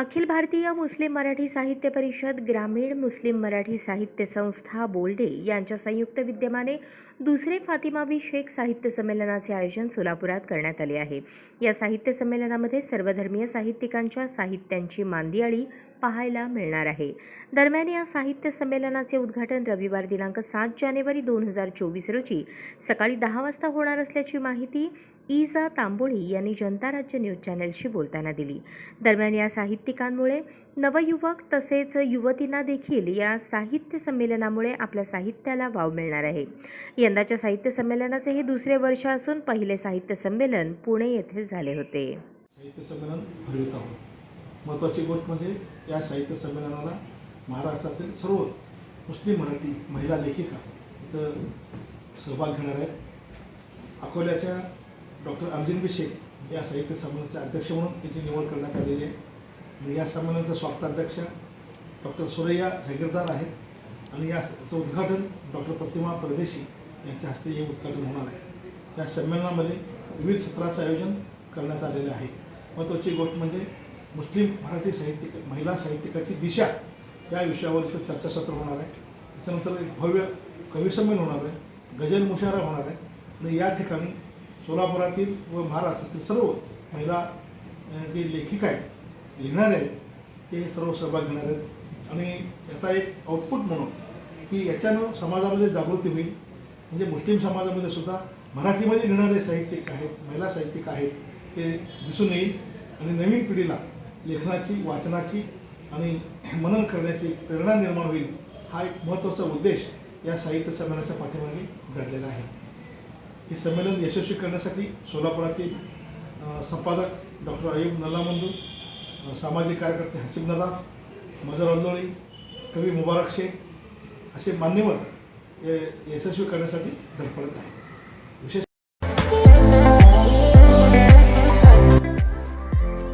अखिल भारतीय मुस्लिम मराठी साहित्य परिषद ग्रामीण मुस्लिम मराठी साहित्य संस्था बोल्डे यांच्या संयुक्त विद्यमाने दुसरे फातिमावी शेख साहित्य संमेलनाचे आयोजन सोलापुरात करण्यात आले आहे. या साहित्य संमेलनामध्ये सर्वधर्मीय साहित्यिकांच्या साहित्यांची मांदियाळी पाहायला मिळणार आहे. दरम्यान या साहित्य संमेलनाचे उद्घाटन रविवार दिनांक सात जानेवारी दोन हजार चोवीस रोजी सकाळी दहा वाजता होणार असल्याची माहिती ईजा तांबोळी यांनी जनता राज्य न्यूज चॅनलशी बोलताना दिली. दरम्यान या साहित्यिकांमुळे नवयुवक तसेच युवतींना देखील या साहित्य संमेलनामुळे आपल्या साहित्याला वाव मिळणार आहे. यंदाच्या साहित्य संमेलनाचे हे दुसरे वर्ष असून पहिले साहित्य संमेलन पुणे येथे झाले होते. साहित्य संमेलन महत्त्वाची गोष्ट म्हणजे या साहित्य संमेलनाला महाराष्ट्रातील सर्व मुस्लिम मराठी महिला लेखिका इथं सहभाग घेणार आहेत. अकोल्याच्या डॉक्टर अर्जुन शेख या साहित्य संमेलनाचे अध्यक्ष म्हणून त्याची निवड करण्यात आलेली आहे. आणि या संमेलनाचा स्वागताध्यक्ष डॉक्टर सुरैया जागीरदार आहेत. आणि याचं उद्घाटन डॉक्टर प्रतिमा परदेशी यांच्या हस्ते हे उद्घाटन होणार आहे. या संमेलनामध्ये विविध सत्राचं आयोजन करण्यात आलेलं आहे. महत्त्वाची गोष्ट म्हणजे मुस्लिम मराठी साहित्यिक महिला साहित्यिकाची दिशा या विषयावर इथं चर्चासत्र होणार आहे. त्याच्यानंतर एक भव्य कविसंमेलन होणार आहे. गजल मुशारा होणार आहे. आणि या ठिकाणी सोलापुरातील व महाराष्ट्रातील सर्व महिला जे लेखिका आहेत लिहिणारे आहेत ते सर्व सहभाग घेणार आहेत. आणि याचा एक आउटपुट म्हणून की याच्यानं समाजामध्ये जागृती होईल. म्हणजे मुस्लिम समाजामध्ये सुद्धा मराठीमध्ये लिहिणारे साहित्यिक आहेत महिला साहित्यिक आहेत ते दिसून येईल. आणि नवीन पिढीला लेखनाची वाचनाची आणि मनन करण्याची प्रेरणा निर्माण होईल हा एक महत्त्वाचा उद्देश या साहित्य संमेलनाच्या पाठीमागे दडलेला आहे. हे संमेलन यशस्वी करण्यासाठी सोलापुरातील संपादक डॉक्टर अयुब नल्लामंदू सामाजिक कार्यकर्ते हसीब नदाफ मजर अल्लोळी कवी मुबारक शेख असे मान्यवर हे यशस्वी करण्यासाठी धडपडत आहेत.